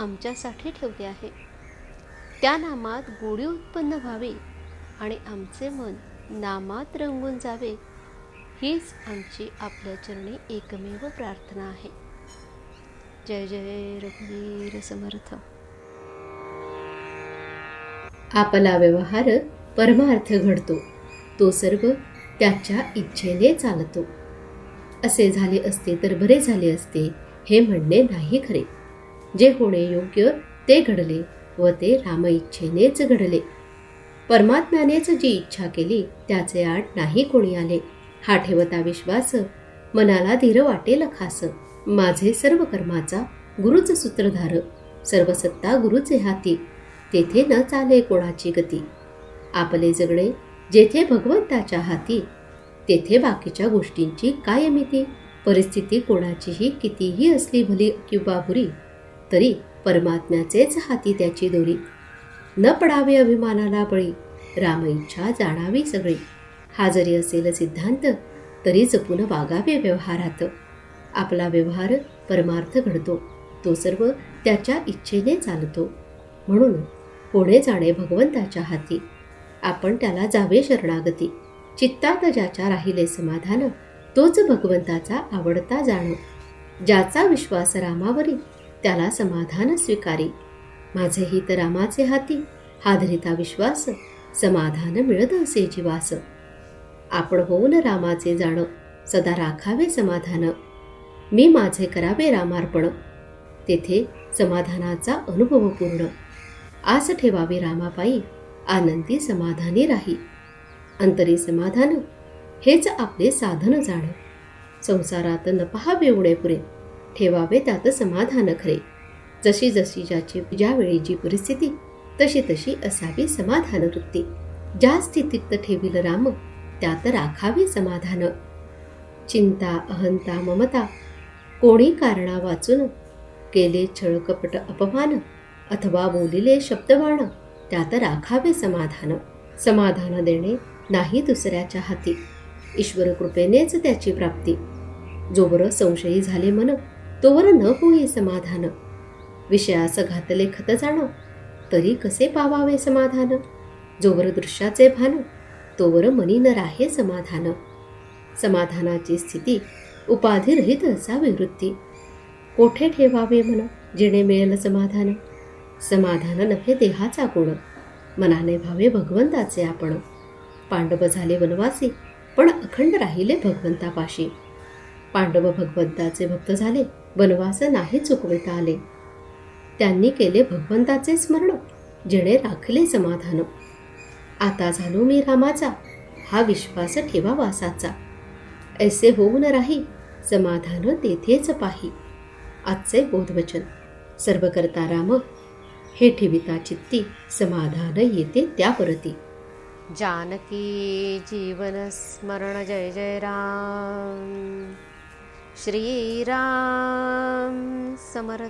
आमच्यासाठी ठेवले आहे. त्या नामात गोडी उत्पन्न व्हावी आणि आमचे मन नामात रंगून जावे हीच आमची आपल्या चरणी एकमेव प्रार्थना आहे. जय जय रघुवीर समर्थ. आपला व्यवहार परमार्थ घडतो. तो सर्व त्याच्या इच्छेने चालतो. असे झाले असते तर बरे झाले असते हे म्हणणे नाही खरे. जे होणे योग्य ते घडले व ते राम इच्छेनेच घडले. परमात्म्यानेच जी इच्छा केली त्याचे आठ नाही कोणी आले. हा ठेवता विश्वास मनाला धीर वाटेल खास. माझे सर्व कर्माचा गुरुच सूत्रधार सर्व सत्ता गुरुचे हाती. तेथे न चाले कोणाची गती. आपले जगणे जेथे भगवंताच्या हाती तेथे बाकीच्या गोष्टींची काय मिती? परिस्थिती कोणाचीही कितीही असली भली किंवा बुरी तरी परमात्म्याचेच हाती त्याची दोरी. न पडावे अभिमानाला बळी राम इच्छा जाणावी सगळी. हा जरी असेल सिद्धांत तरी जपून वागावे व्यवहारात. आपला व्यवहार परमार्थ घडतो तो सर्व त्याच्या इच्छेने चालतो. म्हणून होणे जाणे भगवंताच्या हाती. आपण त्याला जावे शरणागती. चित्तात ज्याच्या राहिले समाधान तोच भगवंताचा आवडता जाणो. ज्याचा विश्वास रामावरी त्याला समाधान स्वीकारी. माझे हित रामाचे हाती हा धरिता विश्वास समाधान मिळत असे जीवास. आपण होऊन रामाचे जाण सदा राखावे समाधान. मी माझे करावे रामार्पण. तेथे समाधानाचा अनुभव पूर्ण. आस ठेवावी रामापायी आनंदी समाधानी राही. अंतरी समाधान हेच आपले साधन जाण. संसारात न पहावे उणे पुरे ठेवावे त्यात समाधान खरे. जशी जशी ज्याची ज्यावेळी जी परिस्थिती तशी तशी असावी समाधान वृत्ती ज्या स्थितीत ठेवील राम त्यात राखावे समाधान. चिंता अहंता ममता कोणी कारणा वाचून केले छळकपट अपमान अथवा बोलिले शब्दवाण त्यात राखावे समाधान. समाधान देणे नाही दुसऱ्याच्या हाती. ईश्वर कृपेनेच त्याची प्राप्ती. जोवर संशयी झाले मन तोवर न होई समाधान. विषयास घातले खत जाण तरी कसे पावावे समाधान? जोवर दृश्याचे भान तोवर मनी न राहे समाधान. समाधानाची स्थिती उपाधिरहित असावी वृत्ती. कोठे ठेवावे मन जिणे मिळेल समाधान? समाधान नव्हे देहाचा गुण. मनाने भावे भगवंताचे आपण. पांडव झाले वनवासी पण अखंड राहिले भगवंतापाशी. पांडव भगवंताचे भक्त झाले वनवास नाही चुकविता आले. त्यांनी केले भगवंताचे स्मरण जेणे राखले समाधान. आता झालो मी रामाचा हा विश्वास ठेवा वासाचा. ऐसे होऊन राही समाधान तेथेच पाही. आजचे बोधवचन सर्व करता राम हे ठेविता चित्ती समाधान येते त्या परती जानकी जीवनस्मरण जय जय राम. श्रीराम समर्थ